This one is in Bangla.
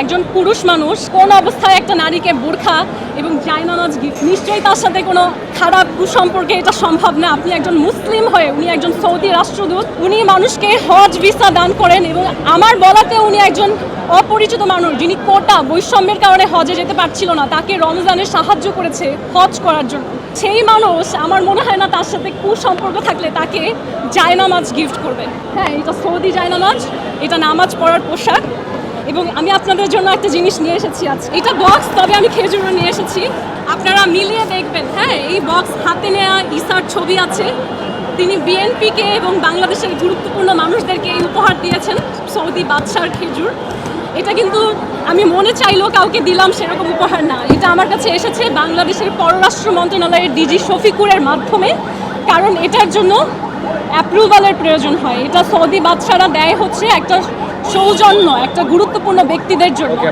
একজন পুরুষ মানুষ, কোন অবস্থায় একটা নারীকে বোরখা এবং জায়নামাজ গিফট, নিশ্চয়ই তার সাথে কোনো খারাপ কুসম্পর্কে এটা সম্ভব না। আপনি একজন মুসলিম হয়ে, উনি একজন সৌদি রাষ্ট্রদূত, উনি মানুষকে হজ ভিসা দান করেন এবং আমার বলাতে উনি একজন অপরিচিত মানুষ, যিনি কোটা, বৈষম্যের কারণে হজে যেতে পারছিল না, তাকে রমজানে সাহায্য করেছে হজ করার জন্য। সেই মানুষ, আমার মনে হয় না তার সাথে কুসম্পর্ক থাকলে তাকে জায়নামাজ গিফট করবে। হ্যাঁ এটা সৌদি জায়নামাজ, এটা নামাজ পড়ার পোশাক। এবং আমি আপনাদের জন্য একটা জিনিস নিয়ে এসেছি আজ। এটা বক্স তবে আমি খেজুরও নিয়ে এসেছি। আপনারা মিলিয়ে দেখবেন। হ্যাঁ এই বক্স হাতে নেওয়া ইসার ছবি আছে। তিনি বিএনপিকে এবং বাংলাদেশের গুরুত্বপূর্ণ মানুষদেরকে এই উপহার দিয়েছেন, সৌদি বাদশার খেজুর। এটা কিন্তু আমি মনে চাইলেও কাউকে দিলাম সেরকম উপহার না। এটা আমার কাছে এসেছে বাংলাদেশের পররাষ্ট্র মন্ত্রণালয়ের ডিজি শফিকুরের মাধ্যমে, কারণ এটার জন্য অ্যাপ্রুভালের প্রয়োজন হয়। এটা সৌদি বাদশারা দেয় হচ্ছে একটা সৌজন্য একটা গুরুত্বপূর্ণ ব্যক্তিদের জন্য।